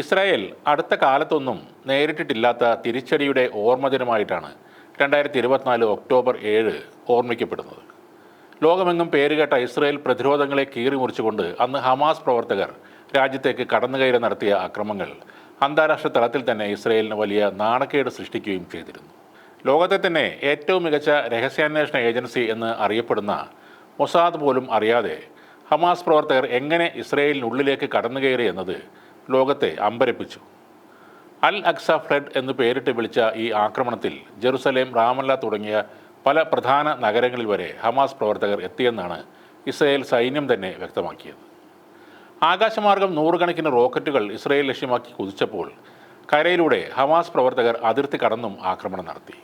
Israel അടുത്ത കാലത്തൊന്നും നേരിട്ടിട്ടില്ലാത്ത തിരിച്ചടിയുടെ ഓർമ്മദിനമായിട്ടാണ് രണ്ടായിരത്തി ഇരുപത്തിനാല് ഒക്ടോബർ ഏഴ് ഓർമ്മിക്കപ്പെടുന്നത്. ലോകമെങ്ങും പേരുകേട്ട ഇസ്രായേൽ പ്രതിരോധങ്ങളെ കീറിമുറിച്ചുകൊണ്ട് അന്ന് ഹമാസ് പ്രവർത്തകർ രാജ്യത്തേക്ക് കടന്നുകയറി നടത്തിയ അക്രമങ്ങൾ അന്താരാഷ്ട്ര തലത്തിൽ തന്നെ ഇസ്രായേലിന് വലിയ നാണക്കേട് സൃഷ്ടിക്കുകയും ചെയ്തിരുന്നു. ലോകത്തെ തന്നെ ഏറ്റവും മികച്ച രഹസ്യാന്വേഷണ ഏജൻസി എന്ന് അറിയപ്പെടുന്ന മൊസാദ് പോലും അറിയാതെ ഹമാസ് പ്രവർത്തകർ എങ്ങനെ ഇസ്രയേലിനുള്ളിലേക്ക് കടന്നുകയറി എന്നത് ലോകത്തെ അമ്പരപ്പിച്ചു. അൽ അക്സ ഫ്ലഡ് എന്ന് പേരിട്ട് വിളിച്ച ഈ ആക്രമണത്തിൽ ജെറുസലേം റാമല്ല തുടങ്ങിയ പല പ്രധാന നഗരങ്ങളിൽ വരെ ഹമാസ് പ്രവർത്തകർ എത്തിയെന്നാണ് ഇസ്രയേൽ സൈന്യം തന്നെ വ്യക്തമാക്കിയത്. ആകാശമാർഗം നൂറുകണക്കിന് റോക്കറ്റുകൾ ഇസ്രയേൽ ലക്ഷ്യമാക്കി കുതിച്ചപ്പോൾ കരയിലൂടെ ഹമാസ് പ്രവർത്തകർ അതിർത്തി കടന്നും ആക്രമണം നടത്തി.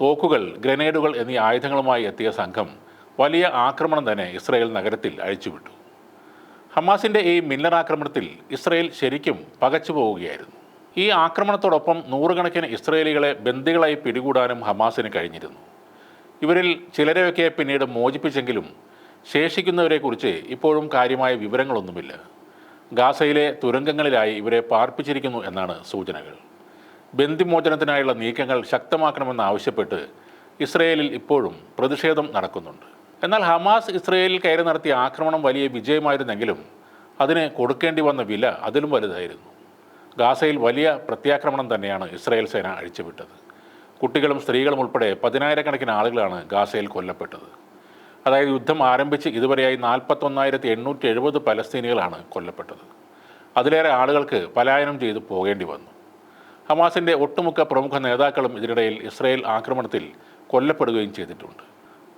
തോക്കുകൾ ഗ്രനേഡുകൾ എന്നീ ആയുധങ്ങളുമായി എത്തിയ സംഘം വലിയ ആക്രമണം തന്നെ ഇസ്രയേൽ നഗരത്തിൽ അഴിച്ചുവിട്ടു. ഹമാസിന്റെ ഈ മിന്നർ ആക്രമണത്തിൽ ഇസ്രയേൽ ശരിക്കും പകച്ചു പോവുകയായിരുന്നു. ഈ ആക്രമണത്തോടൊപ്പം നൂറുകണക്കിന് ഇസ്രയേലികളെ ബന്ദികളായി പിടികൂടാനും ഹമാസിന് കഴിഞ്ഞിരുന്നു. ഇവരിൽ ചിലരെയൊക്കെ പിന്നീട് മോചിപ്പിച്ചെങ്കിലും ശേഷിക്കുന്നവരെക്കുറിച്ച് ഇപ്പോഴും കാര്യമായ വിവരങ്ങളൊന്നുമില്ല. ഗാസയിലെ തുരങ്കങ്ങളിലായി ഇവരെ പാർപ്പിച്ചിരിക്കുന്നു എന്നാണ് സൂചനകൾ. ബന്ദിമോചനത്തിനായുള്ള നീക്കങ്ങൾ ശക്തമാക്കണമെന്ന് ആവശ്യപ്പെട്ട് ഇസ്രയേലിൽ ഇപ്പോഴും പ്രതിഷേധം നടക്കുന്നുണ്ട്. എന്നാൽ ഹമാസ് ഇസ്രയേലിൽ കയറി നടത്തിയ ആക്രമണം വലിയ വിജയമായിരുന്നെങ്കിലും അതിന് കൊടുക്കേണ്ടി വന്ന വില അതിലും വലുതായിരുന്നു. ഗാസയിൽ വലിയ പ്രത്യാക്രമണം തന്നെയാണ് ഇസ്രായേൽ സേന അഴിച്ചുവിട്ടത്. കുട്ടികളും സ്ത്രീകളും ഉൾപ്പെടെ പതിനായിരക്കണക്കിന് ആളുകളാണ് ഗാസയിൽ കൊല്ലപ്പെട്ടത്. അതായത് യുദ്ധം ആരംഭിച്ച് ഇതുവരെയായി നാൽപ്പത്തൊന്നായിരത്തി എണ്ണൂറ്റി എഴുപത് പലസ്തീനികളാണ് കൊല്ലപ്പെട്ടത്. അതിലേറെ ആളുകൾക്ക് പലായനം ചെയ്ത് പോകേണ്ടി വന്നു. ഹമാസിന്റെ ഒട്ടുമുക്ക പ്രമുഖ നേതാക്കളും ഇതിനിടയിൽ ഇസ്രായേൽ ആക്രമണത്തിൽ കൊല്ലപ്പെടുകയും ചെയ്തിട്ടുണ്ട്.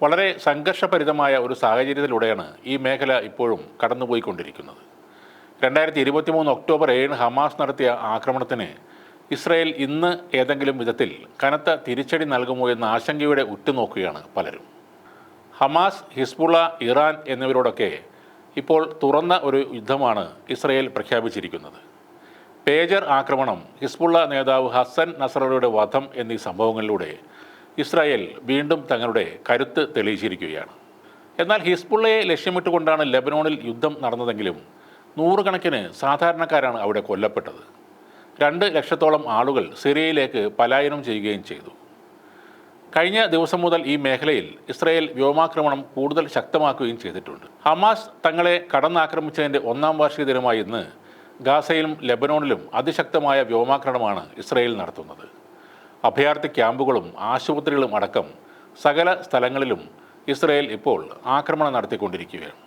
വളരെ സംഘർഷഭരിതമായ ഒരു സാഹചര്യത്തിലൂടെയാണ് ഈ മേഖല ഇപ്പോഴും കടന്നുപോയിക്കൊണ്ടിരിക്കുന്നത്. രണ്ടായിരത്തി ഇരുപത്തി മൂന്ന് ഒക്ടോബർ ഏഴിന് ഹമാസ് നടത്തിയ ആക്രമണത്തിന് ഇസ്രായേൽ ഇന്ന് ഏതെങ്കിലും വിധത്തിൽ കനത്ത തിരിച്ചടി നൽകുമോ എന്ന ആശങ്കയുടെ ഉറ്റുനോക്കുകയാണ് പലരും. ഹമാസ് ഹിസ്ബുള്ള ഇറാൻ എന്നിവരോടൊക്കെ ഇപ്പോൾ തുറന്ന ഒരു യുദ്ധമാണ് ഇസ്രയേൽ പ്രഖ്യാപിച്ചിരിക്കുന്നത്. പേജർ ആക്രമണം ഹിസ്ബുള്ള നേതാവ് ഹസൻ നസറയുടെ വധം എന്നീ സംഭവങ്ങളിലൂടെ ഇസ്രായേൽ വീണ്ടും തങ്ങളുടെ കരുത്ത് തെളിയിച്ചിരിക്കുകയാണ്. എന്നാൽ ഹിസ്ബുള്ളയെ ലക്ഷ്യമിട്ടുകൊണ്ടാണ് ലെബനോണിൽ യുദ്ധം നടന്നതെങ്കിലും നൂറുകണക്കിന് സാധാരണക്കാരാണ് അവിടെ കൊല്ലപ്പെട്ടത്. രണ്ട് ലക്ഷത്തോളം ആളുകൾ സിറിയയിലേക്ക് പലായനം ചെയ്യുകയും ചെയ്തു. കഴിഞ്ഞ ദിവസം മുതൽ ഈ മേഖലയിൽ ഇസ്രായേൽ വ്യോമാക്രമണം കൂടുതൽ ശക്തമാക്കുകയും ചെയ്തിട്ടുണ്ട്. ഹമാസ് തങ്ങളെ കടന്നാക്രമിച്ചതിന്റെ ഒന്നാം വാർഷിക ദിനമായി ഇന്ന് ഗാസയിലും ലെബനോണിലും അതിശക്തമായ വ്യോമാക്രമണമാണ് ഇസ്രായേൽ നടത്തുന്നത്. അഭയാർത്ഥി ക്യാമ്പുകളും ആശുപത്രികളും അടക്കം സകല സ്ഥലങ്ങളിലും ഇസ്രയേൽ ഇപ്പോൾ ആക്രമണം നടത്തിക്കൊണ്ടിരിക്കുകയാണ്.